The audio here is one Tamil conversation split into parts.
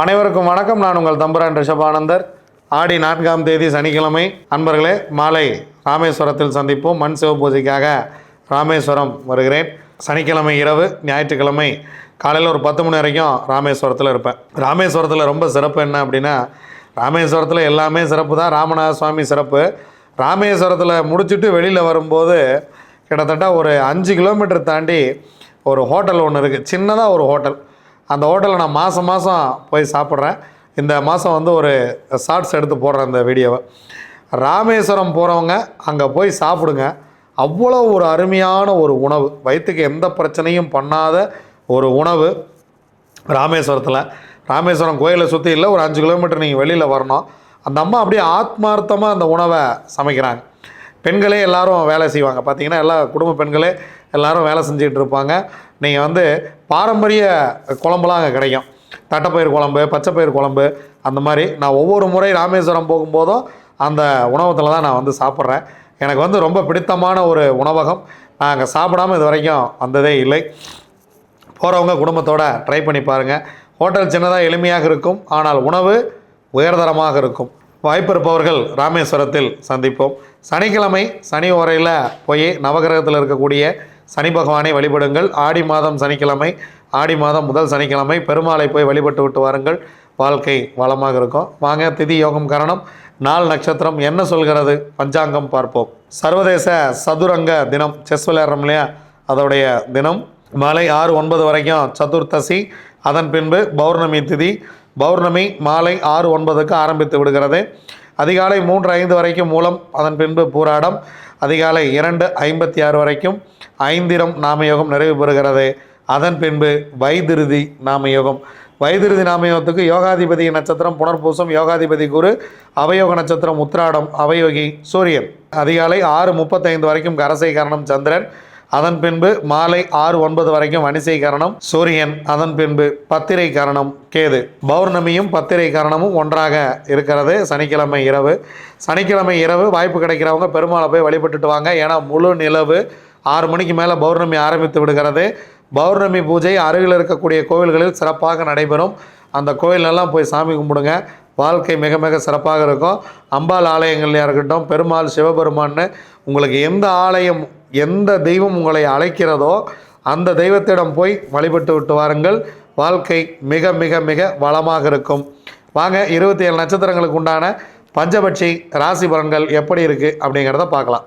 அனைவருக்கும் வணக்கம். நான் உங்கள் தம்புரான் ரிஷபானந்தர் ஆடி நான்காம் தேதி சனிக்கிழமை. அன்பர்களே மாலை ராமேஸ்வரத்தில் சந்திப்போம். மண் சிவ பூஜைக்காக ராமேஸ்வரம் வருகிறேன். சனிக்கிழமை இரவு ஞாயிற்றுக்கிழமை காலையில் ஒரு பத்து மணி வரைக்கும் ராமேஸ்வரத்தில் இருப்பேன். ராமேஸ்வரத்தில் ரொம்ப சிறப்பு என்ன அப்படின்னா ராமேஸ்வரத்தில் எல்லாமே சிறப்பு தான். ராமநாத சுவாமி சிறப்பு. ராமேஸ்வரத்தில் முடிச்சுட்டு வெளியில் வரும்போது கிட்டத்தட்ட ஒரு அஞ்சு கிலோமீட்டர் தாண்டி ஒரு ஹோட்டல் ஒன்று இருக்குது சின்னதாக ஒரு ஹோட்டல். அந்த ஹோட்டலில் நான் மாதம் மாதம் போய் சாப்பிட்றேன். இந்த மாதம் வந்து ஒரு ஷார்ட்ஸ் எடுத்து போடுறேன் இந்த வீடியோவை. ராமேஸ்வரம் போகிறவங்க அங்கே போய் சாப்பிடுங்க. அவ்வளோ ஒரு அருமையான ஒரு உணவு. வயிற்றுக்கு எந்த பிரச்சனையும் பண்ணாத ஒரு உணவு ராமேஸ்வரத்தில். ராமேஸ்வரம் கோயிலை சுற்றி இல்லை ஒரு அஞ்சு கிலோமீட்டர் நீங்கள் வெளியில் வரணும். அந்த அம்மா அப்படியே ஆத்மார்த்தமாக அந்த உணவை சமைக்கிறாங்க. பெண்களே எல்லாரும் வேலை செய்வாங்க. பார்த்தீங்கன்னா எல்லா குடும்ப பெண்களே எல்லாரும் வேலை செஞ்சுக்கிட்டு இருப்பாங்க நீங்கள் வந்து பாரம்பரிய குழம்புலாம் அங்கே கிடைக்கும். தட்டைப்பயிர் குழம்பு பச்சைப்பயிர் குழம்பு அந்த மாதிரி. நான் ஒவ்வொரு முறை ராமேஸ்வரம் போகும்போதும் அந்த உணவகத்தில் தான் நான் வந்து சாப்பிட்றேன். எனக்கு வந்து ரொம்ப பிடித்தமான ஒரு உணவகம். நான் அங்கே சாப்பிடாம இது வரைக்கும் வந்ததே இல்லை. போகிறவங்க குடும்பத்தோட ட்ரை பண்ணி பாருங்கள் ஹோட்டல் சின்னதாக எளிமையாக இருக்கும். ஆனால் உணவு உயர்தரமாக இருக்கும். வாய்ப்பு இருப்பவர்கள் ராமேஸ்வரத்தில் சந்திப்போம். சனிக்கிழமை சனி உரையில் போய் நவகிரகத்தில் இருக்கக்கூடிய சனி பகவானை வழிபடுங்கள். ஆடி மாதம் சனிக்கிழமை ஆடி மாதம் முதல் சனிக்கிழமை பெருமாளை போய் வழிபட்டு விட்டு வாருங்கள். வாழ்க்கை வளமாக இருக்கும். வாங்க திதி யோகம் காரணம். நாள் நட்சத்திரம் என்ன சொல்கிறது? பஞ்சாங்கம் பார்ப்போம். சர்வதேச சதுரங்க தினம். செஸ் விளையாடுறோம் இல்லையா? அதோடைய தினம். மாலை ஆறு ஒன்பது வரைக்கும் சதுர்த்தசி. அதன் பின்பு பௌர்ணமி திதி. பௌர்ணமி மாலை ஆறு ஒன்பதுக்கு ஆரம்பித்து விடுகிறது. அதிகாலை மூன்று ஐந்து வரைக்கும் மூலம் அதன் பின்பு பூராடம். அதிகாலை இரண்டு ஐம்பத்தி ஆறு வரைக்கும் ஐந்திரம் நாமயோகம் நிறைவு பெறுகிறது. அதன் பின்பு வைதிருதி நாமயோகம். வைதிருதி நாமயோகத்துக்கு யோகாதிபதி நட்சத்திரம் புனர்பூசம் யோகாதிபதி குரு அவயோக நட்சத்திரம் உத்ராடம் அவயோகி சூரியன். அதிகாலை ஆறு முப்பத்தைந்து வரைக்கும் கரசை கரணம் சந்திரன். அதன் பின்பு மாலை ஆறு ஒன்பது வரைக்கும் வணிசை கரணம் சூரியன். அதன் பின்பு பத்திரை கரணம் கேது. பௌர்ணமியும் பத்திரை கரணமும் ஒன்றாக இருக்கிறது. சனிக்கிழமை இரவு. சனிக்கிழமை இரவு வாய்ப்பு கிடைக்கிறவங்க பெருமாளை போய் வழிபட்டுட்டு வாங்க. ஏன்னா முழு நிலவு ஆறு மணிக்கு மேலே பௌர்ணமி ஆரம்பித்து விடுகிறது. பௌர்ணமி பூஜை அருகில் இருக்கக்கூடிய கோவில்களில் சிறப்பாக நடைபெறும். அந்த கோயிலெல்லாம் போய் சாமி கும்பிடுங்க. வாழ்க்கை மிக மிக சிறப்பாக இருக்கும். அம்பாள் ஆலயங்கள்லையாக இருக்கட்டும் பெருமாள் சிவபெருமான்னு உங்களுக்கு எந்த ஆலயம் எந்த தெய்வம் உங்களை அழைக்கிறதோ அந்த தெய்வத்திடம் போய் வழிபட்டு விட்டு வாருங்கள். வாழ்க்கை மிக மிக மிக வளமாக இருக்கும். வாங்க இருபத்தி ஏழு நட்சத்திரங்களுக்கு உண்டான பஞ்சபட்சி ராசி பலன்கள் எப்படி இருக்குது அப்படிங்கிறத பார்க்கலாம்.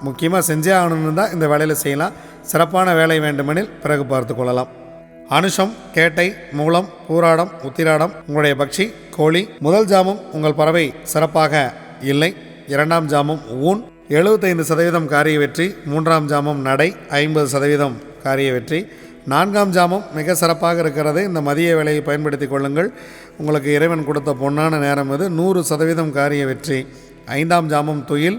முக்கியமாக செஞ்சே ஆகணும்னு தான் இந்த வேலையில் செய்யலாம். சிறப்பான வேலை வேண்டுமெனில் பிறகு பார்த்து கொள்ளலாம். அனுஷம் கேட்டை மூலம் பூராடம் உத்திராடம் உங்களுடைய பக்ஷி கோழி முதல் ஜாமும் உங்கள் பறவை சிறப்பாக இல்லை. இரண்டாம் ஜாமும் ஊன். எழுபத்தைந்து சதவீதம் காரிய வெற்றி. மூன்றாம் ஜாமம் நடை. ஐம்பது சதவீதம் காரிய வெற்றி. நான்காம் ஜாமம் மிக சிறப்பாக இருக்கிறது. இந்த மதிய வேலையை பயன்படுத்தி கொள்ளுங்கள். உங்களுக்கு இறைவன் கொடுத்த பொன்னான நேரம் இது. நூறு சதவீதம் காரிய வெற்றி. ஐந்தாம் ஜாமம் துயில்.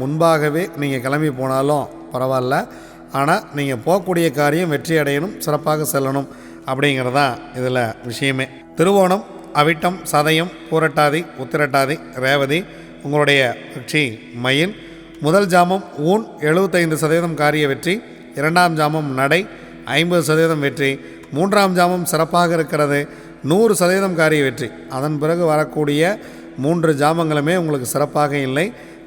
முன்பாகவே நீங்கள் கிளம்பி போனாலும் பரவாயில்ல. ஆனால் நீங்கள் போகக்கூடிய காரியம் வெற்றி அடையணும் சிறப்பாக செல்லணும் அப்படிங்கிறது தான் இதில் விஷயமே. திருவோணம் அவிட்டம் சதயம் பூரட்டாதி உத்திரட்டாதி ரேவதி உங்களுடைய வெற்றி மயில். முதல் ஜாமம் ஊன் எழுபத்தைந்து சதவீதம் காரிய வெற்றி. இரண்டாம் ஜாமம் நடை ஐம்பது சதவீதம் வெற்றி. மூன்றாம் ஜாமம் சிறப்பாக இருக்கிறது நூறு சதவீதம் காரிய வெற்றி. அதன் பிறகு வரக்கூடிய மூன்று ஜாமங்களுமே உங்களுக்கு சிறப்பாக இல்லை.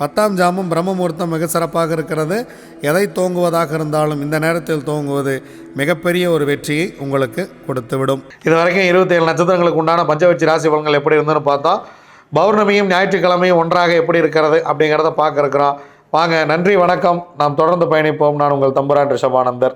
பத்தாம் ஜாமம் பிரம்ம முகூர்த்தம் மிக சிறப்பாக இருக்கிறது. எதை தோங்குவதாக இருந்தாலும் இந்த நேரத்தில் தோங்குவது மிகப்பெரிய ஒரு வெற்றியை உங்களுக்கு கொடுத்துவிடும். இது வரைக்கும் இருபத்தி ஏழு நட்சத்திரங்களுக்கு உண்டான பஞ்சவச்சி ராசி பலன்கள் எப்படி இருந்ததுன்னு பார்த்தா பௌர்ணமியும் ஞாயிற்றுக்கிழமையும் ஒன்றாக எப்படி இருக்கிறது அப்படிங்கிறத பார்க்க இருக்கிறோம் வாங்க நன்றி வணக்கம். நாம் தொடர்ந்து பயணிப்போம். நான் உங்கள் தம்புரான் ரிஷபானந்தர்.